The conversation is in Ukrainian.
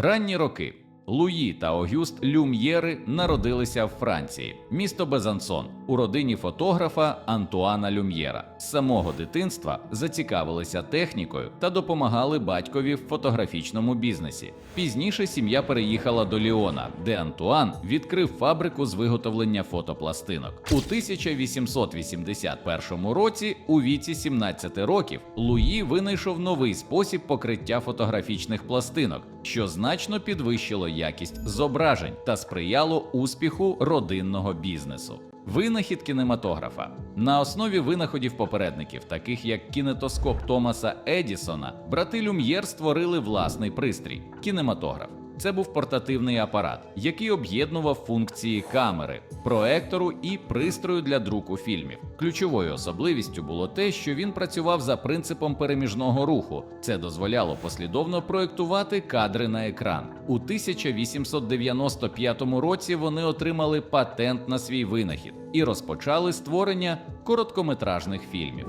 Ранні роки. Луї та Огюст Люм'єри народилися в Франції, місто Безансон, у родині фотографа Антуана Люм'єра. З самого дитинства зацікавилися технікою та допомагали батькові в фотографічному бізнесі. Пізніше сім'я переїхала до Ліона, де Антуан відкрив фабрику з виготовлення фотопластинок. У 1881 році, у віці 17 років, Луї винайшов новий спосіб покриття фотографічних пластинок, що значно підвищило якість зображень та сприяло успіху родинного бізнесу. Винахід кінематографа на основі винаходів попередників, таких як кінетоскоп Томаса Едісона, брати Люм'єр створили власний пристрій кінематограф. Це був портативний апарат, який об'єднував функції камери, проектору і пристрою для друку фільмів. Ключовою особливістю було те, що він працював за принципом переміжного руху. Це дозволяло послідовно проєктувати кадри на екран. У 1895 році вони отримали патент на свій винахід і розпочали створення короткометражних фільмів.